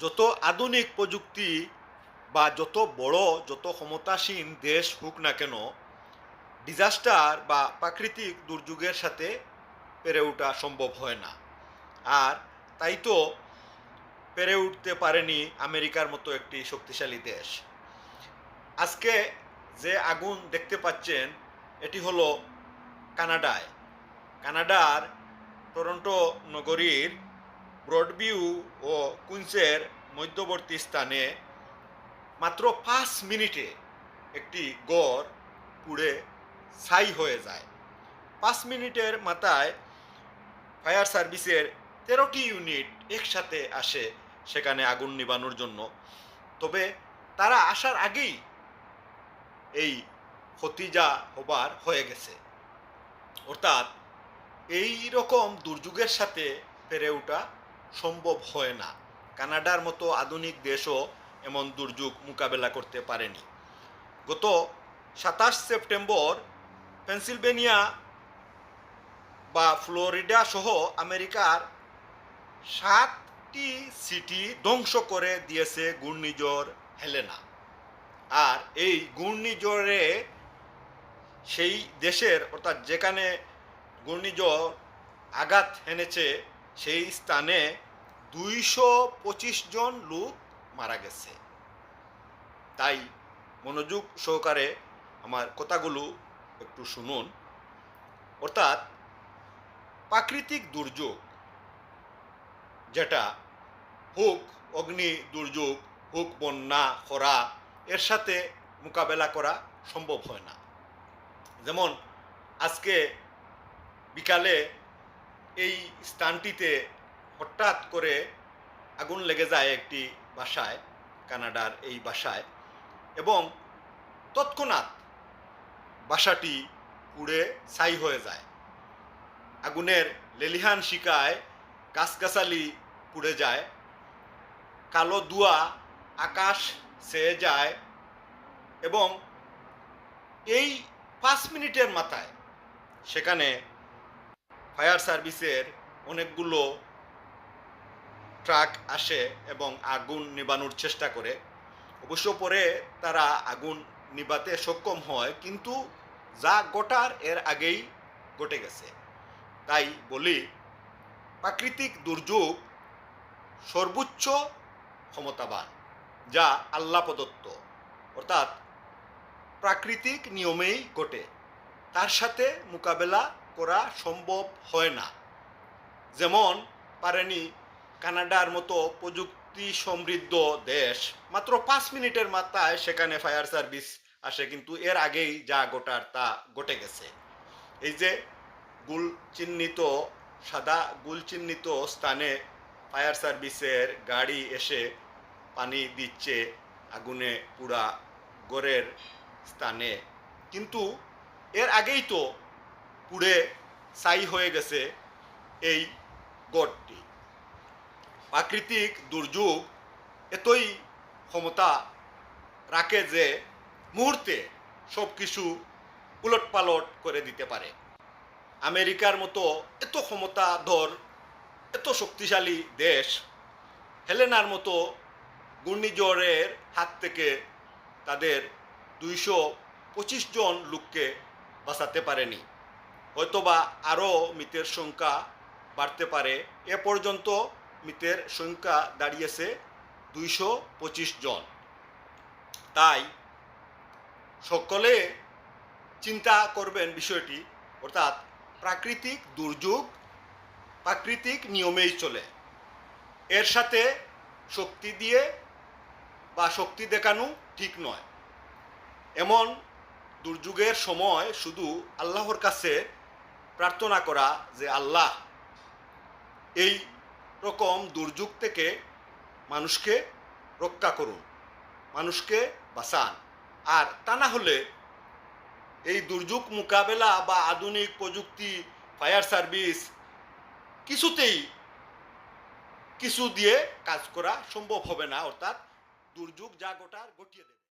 যত আধুনিক প্রযুক্তি বা যত বড়, যত ক্ষমতাসীন দেশ হোক না কেন ডিজাস্টার বা প্রাকৃতিক দুর্যোগের সাথে পেরে ওঠা সম্ভব হয় না। আর তাই তো পেরে উঠতে পারেনি আমেরিকার মতো একটি শক্তিশালী দেশ। আজকে যে আগুন দেখতে পাচ্ছেন, এটি হলো কানাডায়। কানাডার টরন্টো নগরীর ব্রডভিউ ও কুইন্সের মধ্যবর্তী স্থানে মাত্র পাঁচ মিনিটে একটি গড় পুড়ে ছাই হয়ে যায়। পাঁচ মিনিটের মাথায় ফায়ার সার্ভিসের তেরোটি ইউনিট একসাথে আসে সেখানে আগুন নিবানোর জন্য। তবে তারা আসার আগেই এই ক্ষতিজা হবার হয়ে গেছে। অর্থাৎ এই রকম দুর্যোগের সাথে পেরে ওঠা সম্ভব হয় না। কানাডার মতো আধুনিক দেশও এমন দুর্যোগ মোকাবেলা করতে পারেনি। গত সাতাশ সেপ্টেম্বর পেনসিলভেনিয়া বা ফ্লোরিডা সহ আমেরিকার সাতটি সিটি ধ্বংস করে দিয়েছে ঘূর্ণিঝড় হেলেনা। আর এই ঘূর্ণিঝড়ে সেই দেশের, অর্থাৎ যেখানে ঘূর্ণিঝড় আঘাত হেনেছে, সেই স্থানে দুইশো পঁচিশ জন লোক মারা গেছে। তাই মনোযোগ সহকারে আমার কথাগুলো একটু শুনুন। অর্থাৎ প্রাকৃতিক দুর্যোগ, যেটা হোক অগ্নি দুর্যোগ, হোক বন্যা, খরা, এর সাথে মোকাবেলা করা সম্ভব হয় না। যেমন আজকে বিকালে এই স্থানটিতে হঠাৎ করে আগুন লেগে যায় একটি বাসায়, কানাডার এই বাসায়, এবং তৎক্ষণাৎ বাসাটি পুড়ে ছাই হয়ে যায়। আগুনের লেলিহান শিকায় গাছগাছালি পুড়ে যায়। কালো দুয়া আকাশ ছেয়ে যায় এবং এই পাঁচ মিনিটের মাথায় সেখানে ফায়ার সার্ভিসের অনেকগুলো ট্রাক আসে এবং আগুন নিবানোর চেষ্টা করে। অবশ্য পরে তারা আগুন নিবাতে সক্ষম হয়, কিন্তু যা গোটার এর আগেই ঘটে গেছে। তাই বলি, প্রাকৃতিক দুর্যোগ সর্বোচ্চ ক্ষমতাবান, যা আল্লাহ প্রদত্ত। অর্থাৎ প্রাকৃতিক নিয়মেই ঘটে। তার সাথে মোকাবেলা করা সম্ভব হয় না। যেমন পারেনি কানাডার মতো প্রযুক্তি সমৃদ্ধ দেশ। মাত্র পাঁচ মিনিটের মাথায় সেখানে ফায়ার সার্ভিস আসে, কিন্তু এর আগেই যা গোটার তা ঘটে গেছে। এই যে গুল চিহ্নিত, সাদা গুল চিহ্নিত স্থানে ফায়ার সার্ভিসের গাড়ি এসে পানি দিচ্ছে আগুনে পুরা গড়ের স্থানে। কিন্তু এর আগেই তো পুড়ে ছাই হয়ে গেছে এই গড়টি। প্রাকৃতিক দুর্যোগ এতই ক্ষমতা রাখে যে মুহূর্তে সব কিছু উলট পালট করে দিতে পারে আমেরিকার মতো এত ক্ষমতাধর এত শক্তিশালী দেশ হেলেনার মতো ঘূর্ণিঝড়ের হাত থেকে তাদের দুইশো পঁচিশ জন লোককে বাঁচাতে পারেনি। হয়তোবা আরও মৃতের সংখ্যা বাড়তে পারে। এ পর্যন্ত মৃতের সংখ্যা দাঁড়িয়েছে দুইশো পঁচিশ জন। তাই সকলে চিন্তা করবেন বিষয়টি, অর্থাৎ প্রাকৃতিক দুর্যোগ প্রাকৃতিক নিয়মেই চলে। এর সাথে শক্তি দিয়ে বা শক্তি দেখানো ঠিক নয়। এমন দুর্যোগের সময় শুধু আল্লাহর কাছে প্রার্থনা করা যে আল্লাহ, এই রকম দুর্যোগ থেকে মানুষকে রক্ষা করুন, মানুষকে বাঁচান। আর তা না হলে এই দুর্যোগ মোকাবেলা বা আধুনিক প্রযুক্তি, ফায়ার সার্ভিস কিছুতেই কিছু দিয়ে কাজ করা সম্ভব হবে না, অর্থাৎ দুর্যোগ যা গোটার গটিয়ে দেবে।